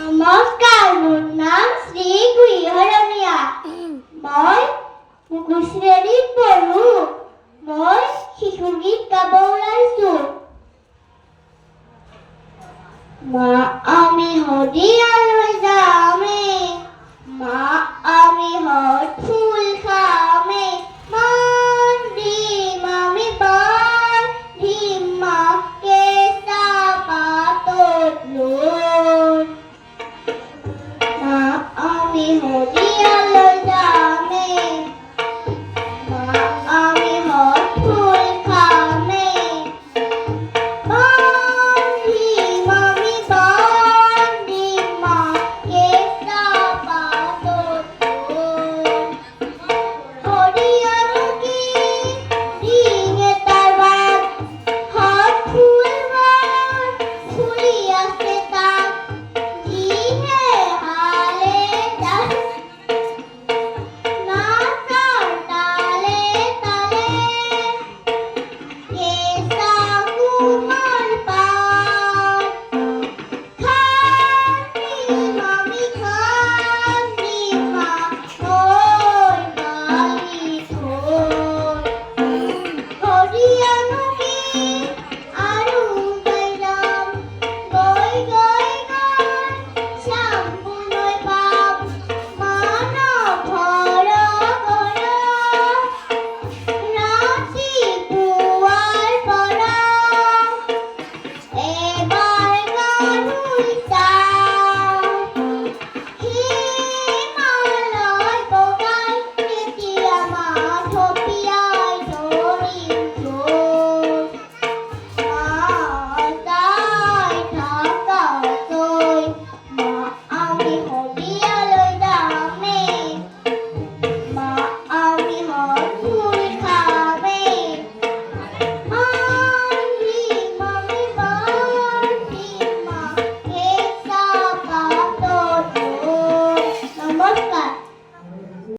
নমস্কাৰ মোৰ নাম শ্ৰী গৃহৰণীয়া মই শ্ৰেণীত পঢ়ো মই শিশুগীত গাব ওলাইছো মা, আমি হদিয়ালৈ যামে মা, আমি হত ফুল খামে। মান দিম আমি বান দিম মাকে চাপাতত Yeah.